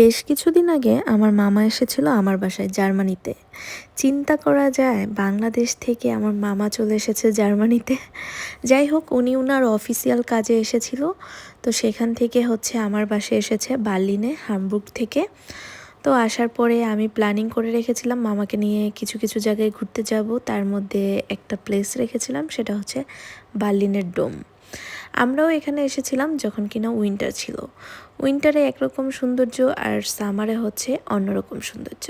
বেশ কিছুদিন আগে আমার মামা এসেছিল আমার বাসায়, জার্মানিতে। চিন্তা করা যায় বাংলাদেশ থেকে আমার মামা চলে এসেছে জার্মানিতে। যাই হোক, উনি উনার অফিসিয়াল কাজে এসেছিল। তো সেখান থেকে হচ্ছে আমার বাসায় এসেছে বার্লিনে, হামবুর্গ থেকে। তো আসার পরে আমি প্ল্যানিং করে রেখেছিলাম মামাকে নিয়ে কিছু কিছু জায়গায় ঘুরতে যাব। তার মধ্যে একটা প্লেস রেখেছিলাম, সেটা হচ্ছে বার্লিনের ডোম আমরাও এখানে এসেছিলাম যখন কিনা উইন্টার ছিল। উইন্টারে একরকম সৌন্দর্য আর সামারে হচ্ছে অন্যরকম সৌন্দর্য।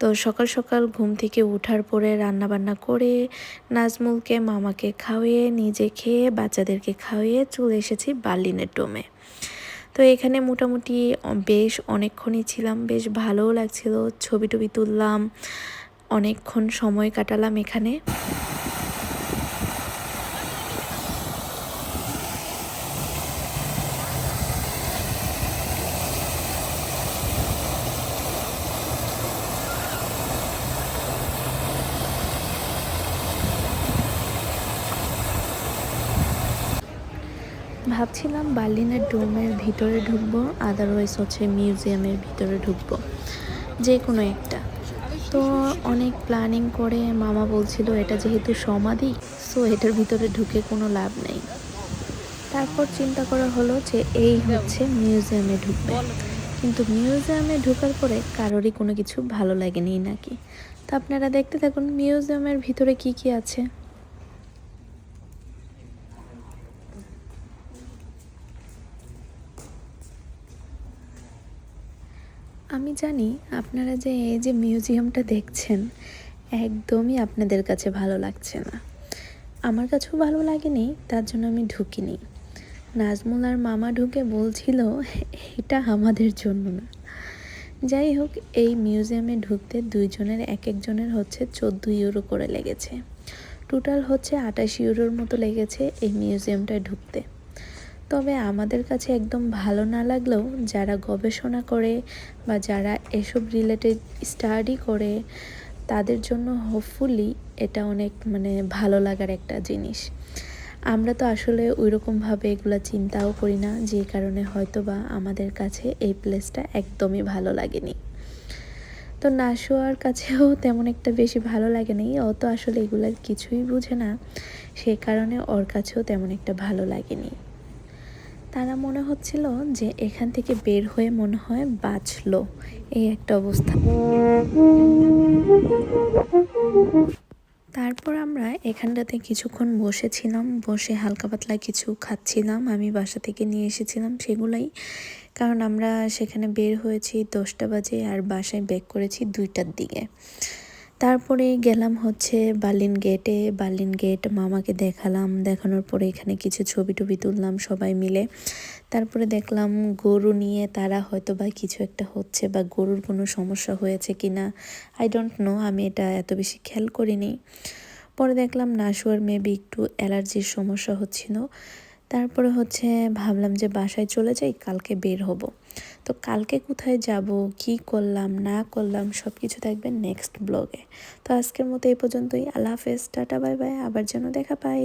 তো সকাল সকাল ঘুম থেকে উঠার পরে রান্না বান্না করে নাজমুলকে, মামাকে খাওয়িয়ে, নিজে খেয়ে, বাচ্চাদেরকে খাওয়িয়ে চলে এসেছি বার্লিনের ডোমে। তো এখানে মোটামুটি বেশ অনেকক্ষণই ছিলাম, বেশ ভালোও লাগছিল ছবি টবি তুললাম, অনেকক্ষণ সময় কাটালাম এখানে। ভাবছিলাম বার্লিনের ডোমের ভিতরে ঢুকবো আদারওয়াইজ হচ্ছে মিউজিয়ামের ভিতরে ঢুকবো, যে কোনো একটা। তো অনেক প্ল্যানিং করে মামা বলছিল, এটা যেহেতু সমাধি সো এটার ভিতরে ঢুকে কোনো লাভ নেই। তারপর চিন্তা করা হলো যে এই হচ্ছে মিউজিয়ামে ঢুকবে। কিন্তু মিউজিয়ামে ঢোকার পরে কারোরই কোনো কিছু ভালো লাগেনি নাকি? তো আপনারা দেখতে থাকুন, মিউজিয়ামের ভিতরে কি কি আছে। আমি জানি আপনারা যে এই যে মিউজিয়ামটা দেখছেন, একদমই আপনাদের কাছে ভালো লাগছে না। আমার কাছেও ভালো লাগেনি, তার জন্য আমি ঢুকিনি। নাজমুল আর মামা ঢুকে বলছিল, এটা আমাদের জন্য না। যাই হোক, এই মিউজিয়ামে ঢুকতে দুইজনের এক একজনের হচ্ছে চোদ্দ ইউরো করে লেগেছে। টোটাল হচ্ছে আটাশ ইউরোর মতো লেগেছে এই মিউজিয়ামটায় ঢুকতে। তবে আমাদের কাছে একদম ভালো না লাগলেও যারা গবেষণা করে বা যারা এসব রিলেটেড স্টাডি করে, তাদের জন্য হোপফুলি এটা অনেক মানে ভালো লাগার একটা জিনিস। আমরা তো আসলে ওই রকমভাবে এগুলো চিন্তাও করি না, যে কারণে হয়তো বা আমাদের কাছে এই প্লেসটা একদমই ভালো লাগেনি। তো নাশোয়ার কাছেও তেমন একটা বেশি ভালো লাগে লাগেনি ও তো আসলে এগুলার কিছুই বুঝে না, সে কারণে ওর কাছেও তেমন একটা ভালো লাগেনি। তারা মনে হচ্ছিল যে এখান থেকে বের হয়ে মনে হয় বাঁচলো। এই একটা অবস্থা। তারপর আমরা এখানটাতে কিছুক্ষণ বসেছিলাম, বসে হালকা পাতলা কিছু খাচ্ছিলাম। আমি বাসা থেকে নিয়ে এসেছিলাম সেগুলাই। কারণ আমরা সেখানে বের হয়েছি দশটা বাজে আর বাসায় ব্যাক করেছি দুইটার দিকে। তারপরে গেলাম হচ্ছে বার্লিন গেটে। বার্লিন গেট মামাকে দেখালাম, দেখানোর পরে এখানে কিছু ছবি টবি তুললাম সবাই মিলে। তারপরে দেখলাম গরু নিয়ে তারা হয়তো বা কিছু একটা হচ্ছে বা গরুর কোনো সমস্যা হয়েছে কি না আই ডোন্ট নো আমি এটা এত বেশি খেয়াল করিনি। পরে দেখলাম নাশুয়ার মেবি একটু অ্যালার্জির সমস্যা হচ্ছিল। তারপরে হচ্ছে ভাবলাম যে বাসায় চলে যাই, কালকে বের হব। তো কালকে কোথায় যাব, কি করলাম, না করলাম সব কিছু থাকবে নেক্সট ব্লগে তো আজকের মতো এই পর্যন্তই। আল্লাহ হাফেজ, টাটা, বাই বাই। আবার যেন দেখা পাই